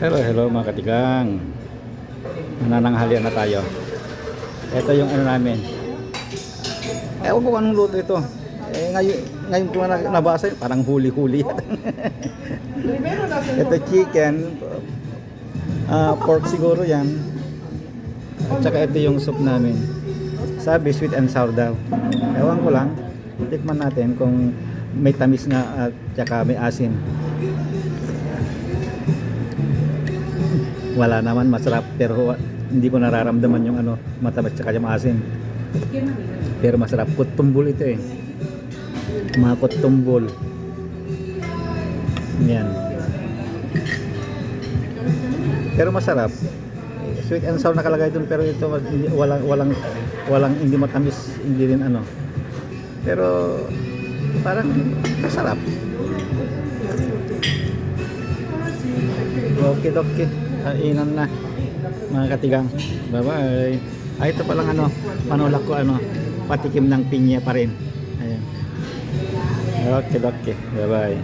Hello, hello mga katigang. Nananghalian na tayo. Ito yung ano namin. Ewan ko kung anong luto ito. Eh, ngayon, ngayon ko na nabasa, parang huli-huli. ito chicken, ah, pork siguro yan. At saka ito yung soup namin. Sabi, sweet and sour daw. Ewan ko lang. Tikman natin kung may tamis nga at saka may asin. Wala naman, masarap. Pero hindi ko nararamdaman yung ano, matamis tsaka yung asin. Pero masarap. Kutumbol ito eh. Mga kutumbol. Yan. Pero masarap. Sweet and sour nakalagay dun pero ito walang walang walang hindi matamis, hindi rin ano. Pero parang masarap. Okay, okay. Kainan na. Mga katigang. Bye-bye. Ay, ito palang ano, panulak ko ano, patikim ng pinya pa rin. Ayan. Okay, okay. Bye-bye.